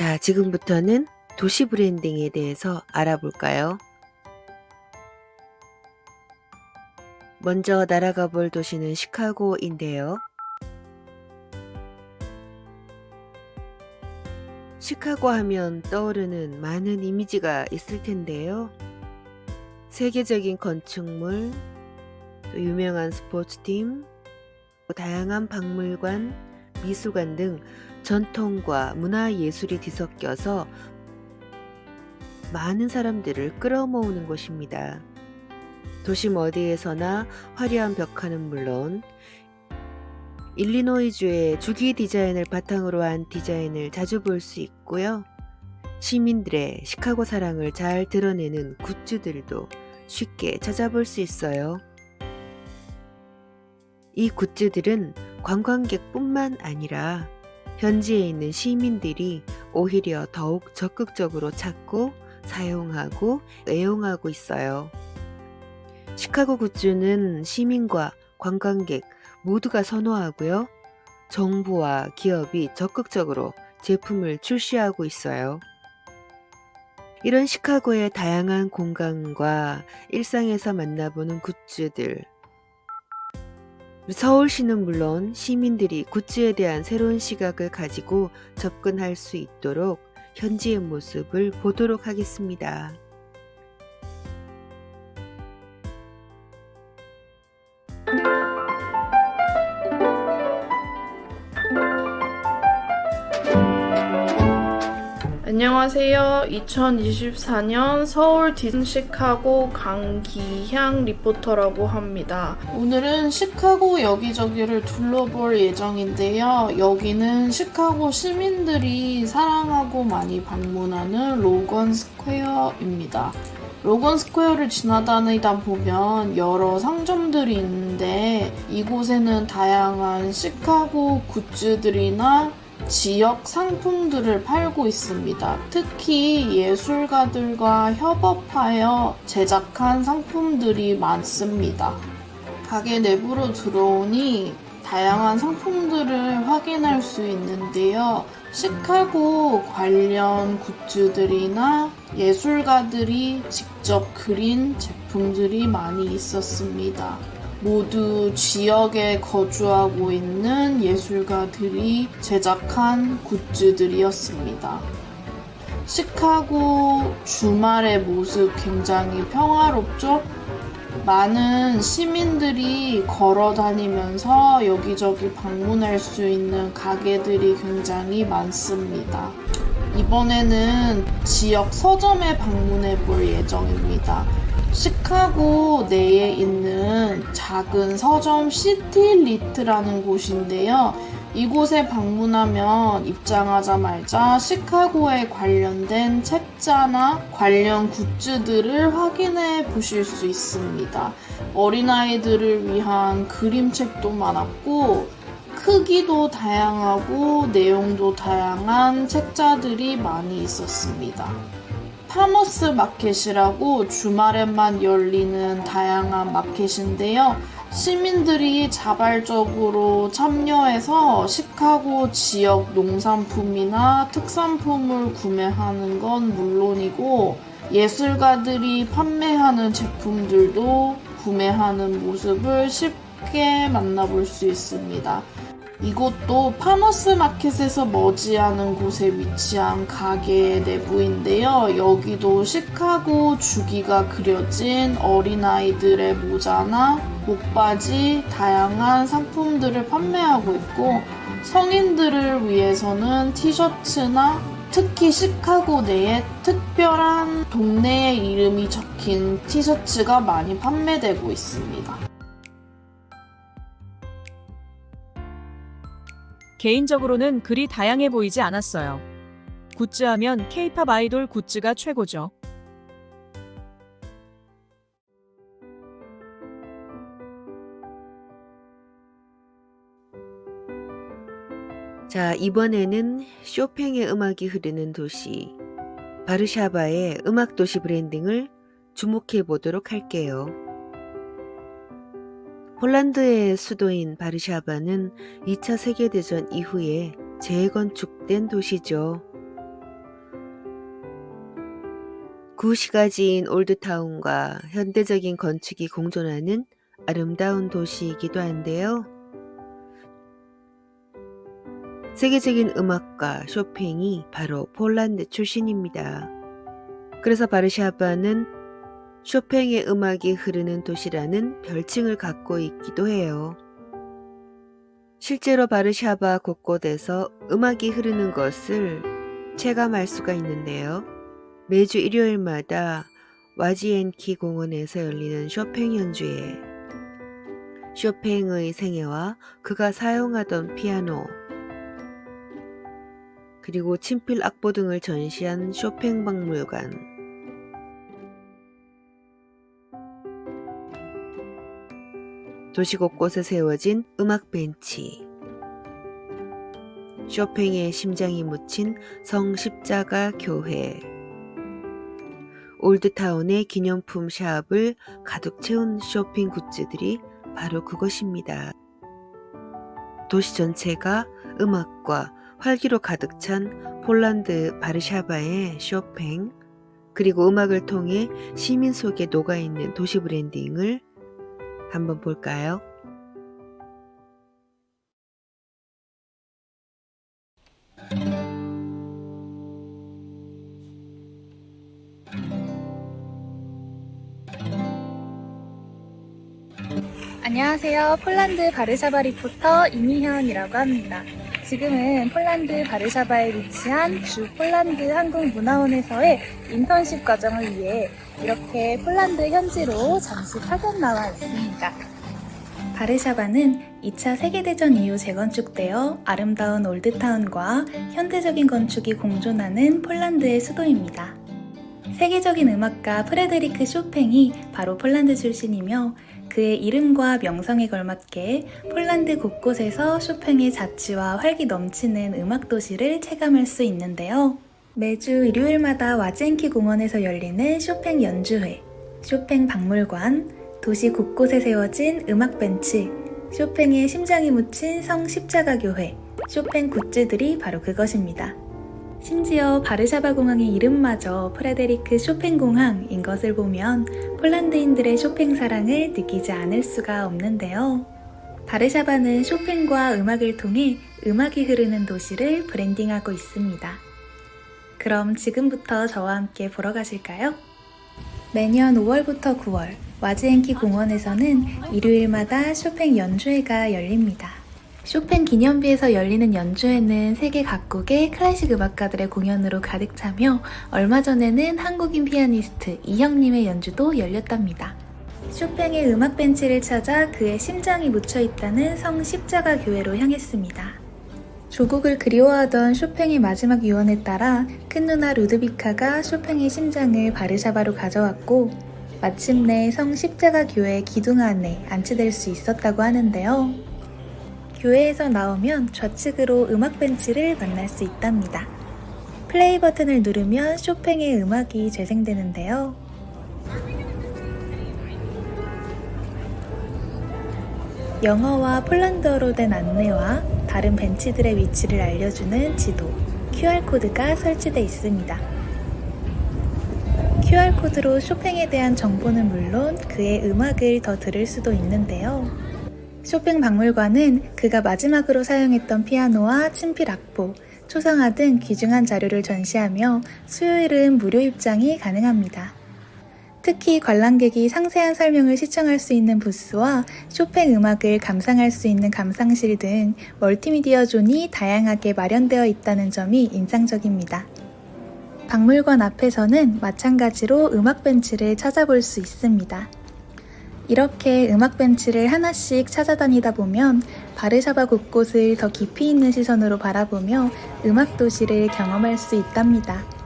자, 지금부터는 도시 브랜딩에 대해서 알아볼까요? 먼저 날아가 볼 도시는 시카고인데요. 시카고 하면 떠오르는 많은 이미지가 있을 텐데요. 세계적인 건축물, 또 유명한 스포츠팀, 또 다양한 박물관, 미술관 등 전통과 문화 예술이 뒤섞여서 많은 사람들을 끌어모으는 곳입니다. 도심 어디에서나 화려한 벽화는 물론 일리노이주의 주기 디자인을 바탕으로 한 디자인을 자주 볼 수 있고요. 시민들의 시카고 사랑을 잘 드러내는 굿즈들도 쉽게 찾아볼 수 있어요. 이 굿즈들은 관광객뿐만 아니라 현지에 있는 시민들이 오히려 더욱 적극적으로 찾고 사용하고 애용하고 있어요. 시카고 굿즈는 시민과 관광객 모두가 선호하고요. 정부와 기업이 적극적으로 제품을 출시하고 있어요. 이런 시카고의 다양한 공간과 일상에서 만나보는 굿즈들. 서울시는 물론 시민들이 굿즈에 대한 새로운 시각을 가지고 접근할 수 있도록 현지의 모습을 보도록 하겠습니다. 안녕하세요. 2024년 서울 디즈니 시카고 강기향 리포터라고 합니다. 오늘은 시카고 여기저기를 둘러볼 예정인데요. 여기는 시카고 시민들이 사랑하고 많이 방문하는 로건 스퀘어입니다. 로건 스퀘어를 지나다니다 보면 여러 상점들이 있는데 이곳에는 다양한 시카고 굿즈들이나 지역 상품들을 팔고 있습니다. 특히 예술가들과 협업하여 제작한 상품들이 많습니다. 가게 내부로 들어오니 다양한 상품들을 확인할 수 있는데요. 시카고 관련 굿즈들이나 예술가들이 직접 그린 제품들이 많이 있었습니다. 모두 지역에 거주하고 있는 예술가들이 제작한 굿즈들이었습니다. 시카고 주말의 모습 굉장히 평화롭죠? 많은 시민들이 걸어 다니면서 여기저기 방문할 수 있는 가게들이 굉장히 많습니다. 이번에는 지역 서점에 방문해 볼 예정입니다. 시카고 내에 있는 작은 서점 시티리트라는 곳인데요. 이곳에 방문하면 입장하자마자 시카고에 관련된 책자나 관련 굿즈들을 확인해 보실 수 있습니다. 어린아이들을 위한 그림책도 많았고, 크기도 다양하고 내용도 다양한 책자들이 많이 있었습니다. 파머스 마켓이라고 주말에만 열리는 다양한 마켓인데요. 시민들이 자발적으로 참여해서 시카고 지역 농산품이나 특산품을 구매하는 건 물론이고 예술가들이 판매하는 제품들도 구매하는 모습을 쉽게 만나볼 수 있습니다. 이곳도 파머스 마켓에서 머지않은 곳에 위치한 가게 내부인데요. 여기도 시카고 주기가 그려진 어린아이들의 모자나 목바지, 다양한 상품들을 판매하고 있고 성인들을 위해서는 티셔츠나 특히 시카고 내에 특별한 동네의 이름이 적힌 티셔츠가 많이 판매되고 있습니다. 개인적으로는 그리 다양해 보이지 않았어요. 굿즈하면 케이팝 아이돌 굿즈가 최고죠. 자, 이번에는 쇼팽의 음악이 흐르는 도시, 바르샤바의 음악 도시 브랜딩을 주목해 보도록 할게요. 폴란드의 수도인 바르샤바는 2차 세계대전 이후에 재건축된 도시죠. 구시가지인 올드타운과 현대적인 건축이 공존하는 아름다운 도시이기도 한데요. 세계적인 음악가 쇼팽이 바로 폴란드 출신입니다. 그래서 바르샤바는 쇼팽의 음악이 흐르는 도시라는 별칭을 갖고 있기도 해요. 실제로 바르샤바 곳곳에서 음악이 흐르는 것을 체감할 수가 있는데요. 매주 일요일마다 와지엔키 공원에서 열리는 쇼팽 연주회, 쇼팽의 생애와 그가 사용하던 피아노, 그리고 친필 악보 등을 전시한 쇼팽 박물관, 도시 곳곳에 세워진 음악 벤치, 쇼팽의 심장이 묻힌 성 십자가 교회, 올드타운의 기념품 샵을 가득 채운 쇼핑 굿즈들이 바로 그것입니다. 도시 전체가 음악과 활기로 가득 찬 폴란드 바르샤바의 쇼팽, 그리고 음악을 통해 시민 속에 녹아있는 도시 브랜딩을 한번 볼까요? 안녕하세요. 폴란드 바르샤바 리포터 이미현이라고 합니다. 지금은 폴란드 바르샤바에 위치한 주 폴란드 한국문화원에서의 인턴십 과정을 위해 이렇게 폴란드 현지로 잠시 파견 나와 있습니다. 바르샤바는 2차 세계대전 이후 재건축되어 아름다운 올드타운과 현대적인 건축이 공존하는 폴란드의 수도입니다. 세계적인 음악가 프레드리크 쇼팽이 바로 폴란드 출신이며 그의 이름과 명성에 걸맞게 폴란드 곳곳에서 쇼팽의 자취와 활기 넘치는 음악 도시를 체감할 수 있는데요. 매주 일요일마다 와젠키 공원에서 열리는 쇼팽 연주회, 쇼팽 박물관, 도시 곳곳에 세워진 음악 벤치, 쇼팽의 심장이 묻힌 성 십자가 교회, 쇼팽 굿즈들이 바로 그것입니다. 심지어 바르샤바 공항의 이름마저 프레데리크 쇼팽 공항인 것을 보면 폴란드인들의 쇼팽 사랑을 느끼지 않을 수가 없는데요. 바르샤바는 쇼팽과 음악을 통해 음악이 흐르는 도시를 브랜딩하고 있습니다. 그럼 지금부터 저와 함께 보러 가실까요? 매년 5월부터 9월 와즈엔키 공원에서는 일요일마다 쇼팽 연주회가 열립니다. 쇼팽 기념비에서 열리는 연주회는 세계 각국의 클래식 음악가들의 공연으로 가득 차며 얼마 전에는 한국인 피아니스트 이형님의 연주도 열렸답니다. 쇼팽의 음악 벤치를 찾아 그의 심장이 묻혀 있다는 성 십자가 교회로 향했습니다. 조국을 그리워하던 쇼팽의 마지막 유언에 따라 큰 누나 루드비카가 쇼팽의 심장을 바르샤바로 가져왔고 마침내 성 십자가 교회 기둥 안에 안치될 수 있었다고 하는데요. 교회에서 나오면 좌측으로 음악 벤치를 만날 수 있답니다. 플레이 버튼을 누르면 쇼팽의 음악이 재생되는데요. 영어와 폴란드어로 된 안내와 다른 벤치들의 위치를 알려주는 지도, QR코드가 설치되어 있습니다. QR코드로 쇼팽에 대한 정보는 물론 그의 음악을 더 들을 수도 있는데요. 쇼팽 박물관은 그가 마지막으로 사용했던 피아노와 친필 악보, 초상화 등 귀중한 자료를 전시하며 수요일은 무료 입장이 가능합니다. 특히 관람객이 상세한 설명을 시청할 수 있는 부스와 쇼팽 음악을 감상할 수 있는 감상실 등 멀티미디어 존이 다양하게 마련되어 있다는 점이 인상적입니다. 박물관 앞에서는 마찬가지로 음악 벤치를 찾아볼 수 있습니다. 이렇게 음악 벤치를 하나씩 찾아다니다 보면 바르샤바 곳곳을 더 깊이 있는 시선으로 바라보며 음악 도시를 경험할 수 있답니다.